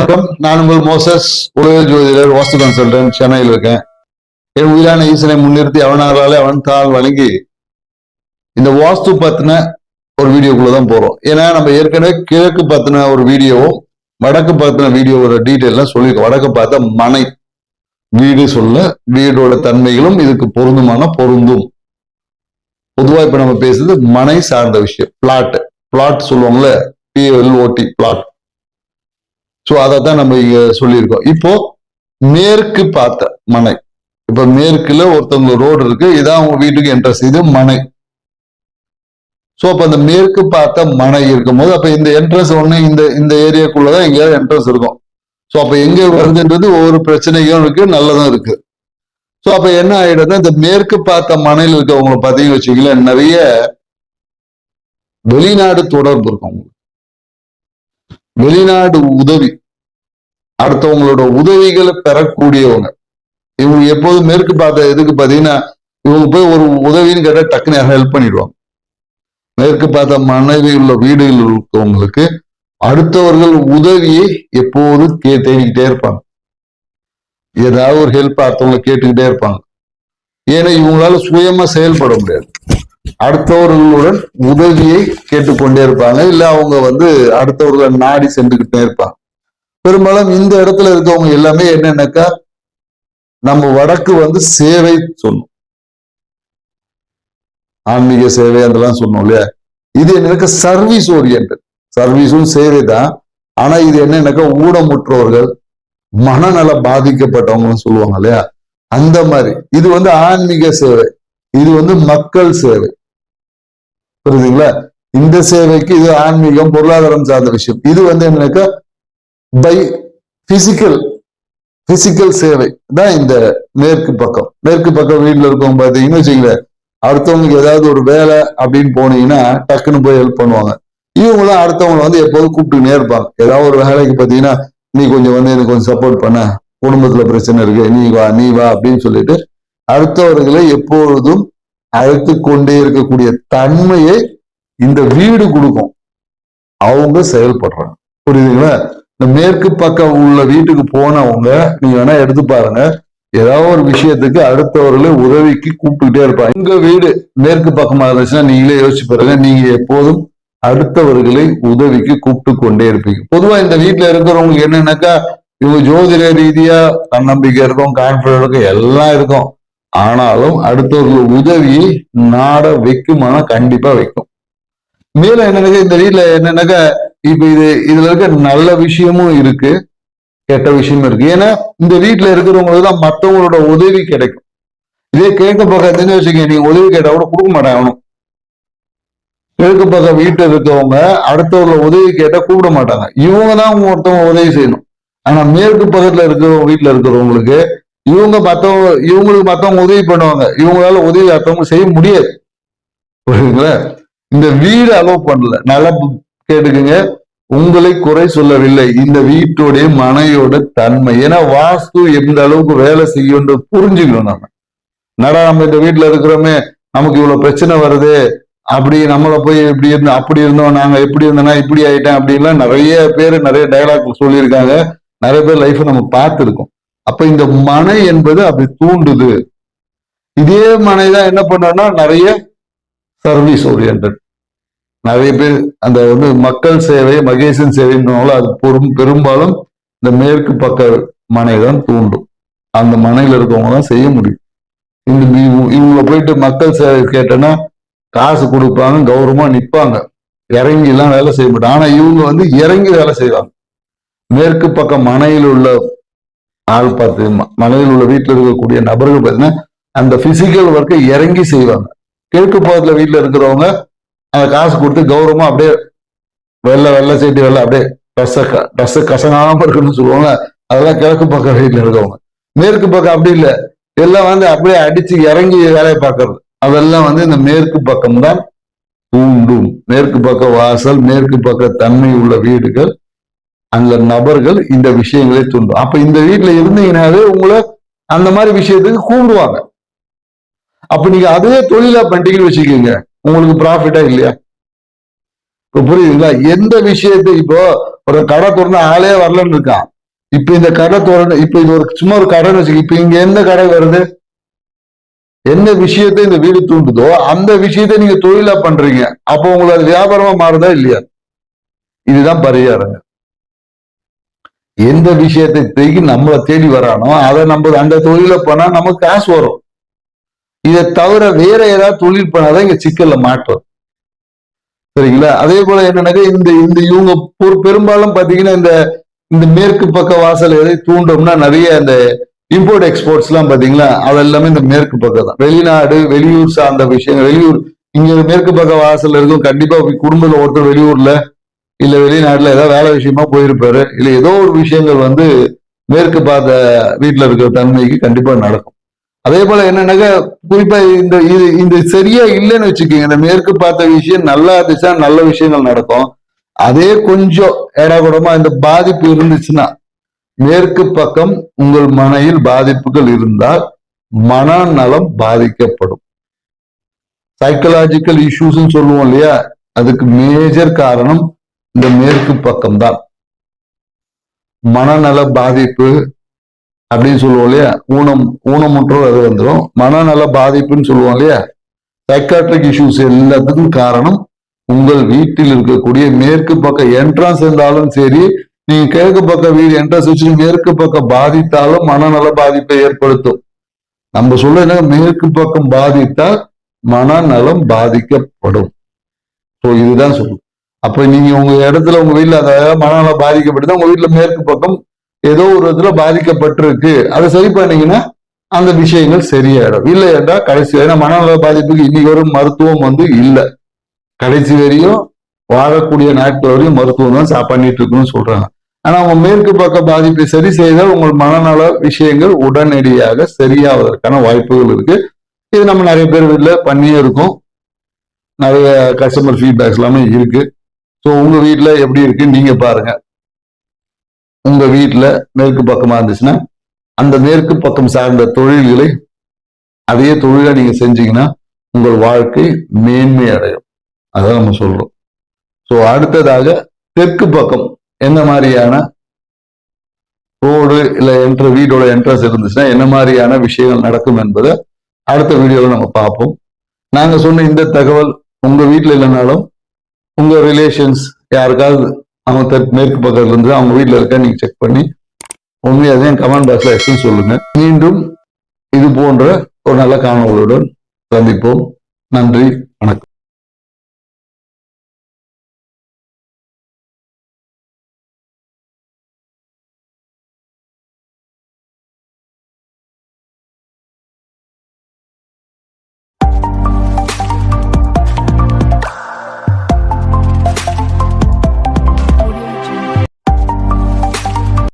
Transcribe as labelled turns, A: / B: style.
A: வணக்கம். நான் உங்கள் மோசஸ் உலக ஜோதிடர் வாஸ்து கன்சல்டன்ட். சென்னையில் இருக்கேன். என் உயிரான ஈசனை முன்னிறுத்தி அவனாலே அவன் தாள் வழங்கி இந்த வாஸ்து பத்தின ஒரு வீடியோக்குள்ள தான் போறோம். ஏன்னா நம்ம ஏற்கனவே கிழக்கு பத்தின ஒரு வீடியோவும் வடக்கு பத்தின வீடியோவோட டீட்டெயிலாம் சொல்லியிருக்கோம். வடக்கு பார்த்த மனை வீடு சொல்ல வீடோட தன்மைகளும் இதுக்கு பொருந்துமான பொருந்தும். பொதுவா இப்ப நம்ம பேசுறது மனை சார்ந்த விஷயம். பிளாட் பிளாட் சொல்லுவாங்கல்ல P L O T plot so அதை தான் நம்ம இங்க சொல்லியிருக்கோம். இப்போ மேற்கு பார்த்த மனை. இப்ப மேற்குல ஒருத்தவங்க ரோடு இருக்கு. இதான் அவங்க வீட்டுக்கு என்ட்ரஸ் இது மனை. ஸோ அப்போ அந்த மேற்கு பார்த்த மனை இருக்கும்போது அப்போ இந்த என்ட்ரன்ஸ் ஒன்று இந்த இந்த ஏரியாக்குள்ளதான் எங்கேயாவது என்ட்ரன்ஸ் இருக்கும். ஸோ அப்ப எங்கே வருதுன்றது ஒவ்வொரு பிரச்சனையும் இருக்கு நல்லதும் இருக்கு. ஸோ அப்ப என்ன ஆயிடுதுன்னா இந்த மேற்கு பார்த்த மனையில் இருக்கவங்களை பார்த்தீங்கன்னு வச்சுக்கங்களேன் நிறைய வெளிநாடு தொடர்பு இருக்கும். வெளிநாடு உதவி. அடுத்தவங்களோட உதவிகளை பெறக்கூடியவங்க. இவங்க எப்போதும் மேற்கு பார்த்த இதுக்கு பார்த்தீங்கன்னா இவங்க போய் ஒரு உதவின்னு கேட்டா டக்குன்னு ஹெல்ப் பண்ணிடுவாங்க. மேற்கு பார்த்த மனைவி உள்ள வீடுகள் இருக்கவங்களுக்கு அடுத்தவர்கள் உதவியை எப்போதும் கே தேடிக்கிட்டே இருப்பாங்க. ஏதாவது ஒரு ஹெல்ப் அடுத்தவங்களை கேட்டுக்கிட்டே இருப்பாங்க. ஏன்னா இவங்களால சுயமா செயல்பட முடியாது. அடுத்தவர்களுடன் உதவியை கேட்டுக்கொண்டே இருப்பாங்க. இல்ல அவங்க வந்து அடுத்தவர்களை நாடி சென்றுகிட்டே இருப்பாங்க. பெரும்பாலும் இந்த இடத்துல இருக்கவங்க எல்லாமே என்னன்னாக்கா நம்ம வடக்கு வந்து சேவை சொன்னோம் ஆன்மீக சேவை அதெல்லாம் சொன்னோம் இல்லையா? இது என்னக்கா சர்வீஸ் ஓரியன்ட் சர்வீஸும் சேவை தான். ஆனா இது என்னன்னாக்கா ஊனமுற்றோர்கள் மனநல பாதிக்கப்பட்டவங்கன்னு சொல்லுவாங்க இல்லையா? அந்த மாதிரி. இது வந்து ஆன்மீக சேவை. இது வந்து மக்கள் சேவை. புரியுதுங்களா? இந்த சேவைக்கு இது ஆன்மீகம் பொருளாதாரம் சார்ந்த விஷயம். இது வந்து என்னன்னாக்கா பை பிசிக்கல் பிசிக்கல் சேவை. தான் இந்த மேற்கு பக்கம். மேற்கு பக்கம் வீட்டில் இருக்கவங்க பார்த்தீங்கன்னு வச்சுங்களேன் அடுத்தவங்களுக்கு ஏதாவது ஒரு வேலை அப்படின்னு போனீங்கன்னா டக்குன்னு போய் ஹெல்ப் பண்ணுவாங்க. இவங்களும் அடுத்தவங்களை வந்து எப்போதும் கூப்பிட்டுனே இருப்பாங்க. ஏதாவது ஒரு வேலைக்கு பார்த்தீங்கன்னா நீ கொஞ்சம் வந்து எனக்கு கொஞ்சம் சப்போர்ட் பண்ண. குடும்பத்துல பிரச்சனை இருக்கு. நீ வா நீ வா அப்படின்னு சொல்லிட்டு அடுத்தவர்களை எப்பொழுதும் அழைத்து கொண்டே இருக்கக்கூடிய தன்மையை இந்த வீடு கொடுக்கும். அவங்க செயல்படுறாங்க. புரியுதுங்களா? இந்த மேற்கு பக்கம் உள்ள வீட்டுக்கு போனவங்க நீங்க வேணா எடுத்து பாருங்க. ஏதாவது ஒரு விஷயத்துக்கு அடுத்தவர்களை உதவிக்கு கூப்பிட்டுக்கிட்டே இருப்பாங்க. உங்க வீடு மேற்கு பக்கமா இருந்துச்சுன்னா நீங்களே யோசிச்சு பாருங்க. நீங்க எப்போதும் அடுத்தவர்களை உதவிக்கு கூப்பிட்டு கொண்டே இருப்பீங்க. பொதுவா இந்த வீட்டுல இருக்கிறவங்களுக்கு என்னன்னாக்கா இவங்க ஜோதிட ரீதியா தன்னம்பிக்கை இருக்கும் கான்பிடன்ட் இருக்கும் எல்லாம் இருக்கும். ஆனாலும் அடுத்தவர்கள் உதவியை நாட வைக்குமானா கண்டிப்பா வைக்கும். மேல என்னன்னாக்க இந்த வீட்டுல என்னன்னாக்கா இப்ப இது இதுல இருக்க நல்ல விஷயமும் இருக்கு கெட்ட விஷயமும் இருக்கு. ஏன்னா இந்த வீட்டுல இருக்கிறவங்களுக்கு தான் மற்றவங்களோட உதவி கிடைக்கும். இதே கேட்க பக்கம் தெரிஞ்ச வச்சிக்க நீங்க உதவி கேட்டா கூட கொடுக்க மாட்டாங்க அவனும். கிழக்கு பக்கம் வீட்டுல இருக்கவங்க அடுத்தவங்கள உதவி கேட்டா கூப்பிட மாட்டாங்க. இவங்க தான் ஒருத்தவங்க உதவி செய்யணும். ஆனா மேற்கு பக்கத்துல இருக்கிறவங்க வீட்டுல இருக்கிறவங்களுக்கு இவங்க மத்தவங்க இவங்களுக்கு மத்தவங்க உதவி பண்ணுவாங்க. இவங்களால உதவி அடுத்தவங்க செய்ய முடியாது. புரியுதுங்களா? இந்த வீடு அலோவ் பண்ணல. நல்லா கேட்டுக்கங்க. உங்களை குறை சொல்லவில்லை. இந்த வீட்டுடைய மனையோட தன்மை. ஏன்னா வாஸ்து எந்த அளவுக்கு வேலை செய்யும்னு புரிஞ்சுக்கணும் நம்ம. நடா நம்ம இந்த வீட்டுல இருக்கிறோமே? நமக்கு இவ்வளவு பிரச்சனை வருது. அப்படி நம்மள போய் இப்படி இருந்தோம் அப்படி இருந்தோம். நாங்க எப்படி இருந்தோம்னா இப்படி ஆயிட்டேன் அப்படின்லாம் நிறைய பேர் நிறைய டைலாக் சொல்லியிருக்காங்க. நிறைய பேர் லைஃப் நம்ம பார்த்துருக்கோம். அப்ப இந்த மனை என்பது அப்படி தூண்டுது. இதே மனை தான் என்ன பண்ணோம்னா நிறைய சர்வீஸ் ஓரியன்ட் நிறைய பேர் அந்த வந்து மக்கள் சேவை மகேசன் சேவைன்றனால அது பெரும் பெரும்பாலும் இந்த மேற்கு பக்க மனை தான் தூண்டும். அந்த மனையில இருக்கவங்க தான் செய்ய முடியும். இந்த இவங்களை இவங்கள போயிட்டு மக்கள் சேவை கேட்டேன்னா காசு கொடுப்பாங்க கௌரவமா நிப்பாங்க. இறங்கி எல்லாம் வேலை செய்ய மாட்டாங்க. ஆனா இவங்க வந்து இறங்கி வேலை செய்வாங்க. மேற்கு பக்கம் மனையில் உள்ள ஆள் பார்த்து மனையில் உள்ள வீட்டில் இருக்கக்கூடிய நபர்கள் பார்த்தீங்கன்னா அந்த பிசிக்கல் ஒர்க்கை இறங்கி செய்வாங்க. கிழக்கு பக்கத்துல வீட்டில் இருக்கிறவங்க அந்த காசு கொடுத்து கௌரவமா அப்படியே வெள்ளை வெள்ளை சீட்டு வெள்ளை அப்படியே ட்ரெஸ்ஸை ட்ரெஸ் கசங்காம இருக்குன்னு சொல்லுவாங்க. அதெல்லாம் கிழக்கு பக்கம் வீட்டுல இருக்கவங்க. மேற்கு பக்கம் அப்படி இல்லை. எல்லாம் வந்து அப்படியே அடிச்சு இறங்கி வேலையை பார்க்கறது. அதெல்லாம் வந்து இந்த மேற்கு பக்கம் தான் தூண்டும். மேற்கு பக்க வாசல் மேற்கு பக்க தன்மை உள்ள வீடுகள் அந்த நபர்கள் இந்த விஷயங்களை தூண்டும். அப்ப இந்த வீட்டுல இருந்தீங்கன்னாவே உங்களை அந்த மாதிரி விஷயத்துக்கு கூப்பிடுவாங்க அப்ப நீங்க அதே தொழிலா பண்ணிட்டீங்கன்னு வச்சுக்கோங்க. உங்களுக்கு ப்ராஃபிட்டா இல்லையா? இப்ப புரியுதுங்களா? எந்த விஷயத்தை இப்போ ஒரு கடை திறந்து ஆளே வரலன்னு இருக்கான். இப்ப இந்த கடை திறந்து இப்ப இது ஒரு சும்மா ஒரு கடைன்னு வச்சுக்க இப்ப இங்க எந்த கடை வருது? என்ன விஷயத்தை இந்த வீடு தூண்டுதோ அந்த விஷயத்தை நீங்க தொழிலா பண்றீங்க. அப்போ உங்களுக்கு அது வியாபாரமா மாறுதா இல்லையா? இதுதான் பரிகாரங்க. எந்த விஷயத்தை தேடி நம்மளை தேடி வரானோ அதை நம்ம அந்த தொழில பண்ணா நமக்கு காசு வரும். இதை தவிர வேற ஏதாவது தொழில் பண்ணாதான் இங்க சிக்கல்ல மாட்டோம் சரிங்களா? அதே போல என்னன்னாக்கா இந்த இந்த இவங்க ஒரு பெரும்பாலும் பாத்தீங்கன்னா இந்த இந்த மேற்கு பக்க வாசல் எதை தூண்டோம்னா நிறைய இந்த இம்போர்ட் எக்ஸ்போர்ட்ஸ் எல்லாம் பாத்தீங்களா? அது எல்லாமே இந்த மேற்கு பக்கம் தான் வெளிநாடு வெளியூர் சார்ந்த விஷயங்கள் வெளியூர் இங்க மேற்கு பக்க வாசல் இருக்கும் கண்டிப்பா குடும்பத்துல ஒருத்தர் வெளியூர்ல இல்ல வெளிநாட்டுல ஏதாவது வேலை விஷயமா போயிருப்பாரு. இல்ல ஏதோ ஒரு விஷயங்கள் வந்து மேற்கு பார்த்த வீட்டுல இருக்கிற தன்மைக்கு கண்டிப்பா நடக்கும். அதே போல என்னன்னாக்க குறிப்பா இந்த இது இந்த சரியா இல்லைன்னு வச்சுக்கோங்க. இந்த மேற்கு பார்த்த விஷயம் நல்லா இருந்துச்சுன்னா நல்ல விஷயங்கள் நடக்கும். அதே கொஞ்சம் ஏடாகுடமா இந்த பாதிப்பு இருந்துச்சுன்னா மேற்கு பக்கம் உங்கள் மனையில் பாதிப்புகள் இருந்தால் மனநலம் பாதிக்கப்படும். சைக்கலாஜிக்கல் இஷ்யூஸ் சொல்லுவோம் இல்லையா? அதுக்கு மேஜர் காரணம் இந்த மேற்கு பக்கம் தான் மனநல பாதிப்பு அப்படின்னு சொல்லுவோம் இல்லையா? ஊனம் ஊனமுற்றோர் அது வந்துடும் மனநல பாதிப்புன்னு சொல்லுவோம் இல்லையா? சைக்காட்ரிக் இஷ்யூஸ் எல்லாத்துக்கும் காரணம் உங்கள் வீட்டில் இருக்கக்கூடிய மேற்கு பக்கம் என்ட்ரன்ஸ் இருந்தாலும் சரி நீங்க கிழக்கு பக்கம் வீடு என்ட்ரன்ஸ் வச்சு மேற்கு பக்கம் பாதித்தாலும் மனநல பாதிப்பை ஏற்படுத்தும். நம்ம சொல்ல என்ன மேற்கு பக்கம் பாதித்தால் மனநலம் பாதிக்கப்படும். ஸோ இதுதான் சொல்லும் அப்ப நீங்க உங்க இடத்துல உங்க வீட்டுல அதாவது மனநலம் பாதிக்கப்பட்டு உங்க வீட்டுல மேற்கு பக்கம் ஏதோ ஒரு இதுல பாதிக்கப்பட்டிருக்கு. அதை சரி பண்ணீங்கன்னா அந்த விஷயங்கள் சரியாயிடும். இல்லை என்றால் கடைசி ஏன்னா மனநல பாதிப்புக்கு இன்னைக்கு வரும் மருத்துவம் வந்து இல்லை. கடைசி வரையும் வாழக்கூடிய நாட்கள் வரையும் மருத்துவம் தான் சா- பண்ணிட்டு இருக்குன்னு சொல்றாங்க. ஆனா அவங்க மேற்கு பக்க பாதிப்பை சரி செய்தால் உங்கள் மனநல விஷயங்கள் உடனடியாக சரியாவதற்கான வாய்ப்புகள் இருக்கு. இது நம்ம நிறைய பேர் வீட்டில் பண்ணியே இருக்கோம். நிறைய கஸ்டமர் ஃபீட்பேக்ஸ் எல்லாமே இருக்கு. ஸோ உங்க வீட்டில் எப்படி இருக்கு நீங்க பாருங்க. உங்க வீட்டுல மேற்கு பக்கமா இருந்துச்சுன்னா அந்த மேற்கு பக்கம் சார்ந்த தொழில்களை அதே தொழிலை நீங்க செஞ்சீங்கன்னா உங்கள் வாழ்க்கை மேன்மை அடையும். அதான் நம்ம சொல்றோம். ஸோ அடுத்ததாக தெற்கு பக்கம் என்ன மாதிரியான ரோடு இல்லை என்ட்ர வீடோட என்ட்ரன்ஸ் இருந்துச்சுன்னா என்ன மாதிரியான விஷயங்கள் நடக்கும் என்பதை அடுத்த வீடியோவில் நம்ம பார்ப்போம். நாங்க சொன்ன இந்த தகவல் உங்க வீட்டில் இல்லைனாலும் உங்க ரிலேஷன்ஸ் யாருக்காவது அவங்க தெற்கு மேற்கு பக்கத்துல இருந்து அவங்க வீட்டில் இருக்க நீங்க செக் பண்ணி உண்மையை அதையும் கமெண்ட் பாக்ஸ்ல எக்ஸும் சொல்லுங்க. மீண்டும் இது போன்ற ஒரு நல்ல காணொலியுடன் சந்திப்போம். நன்றி.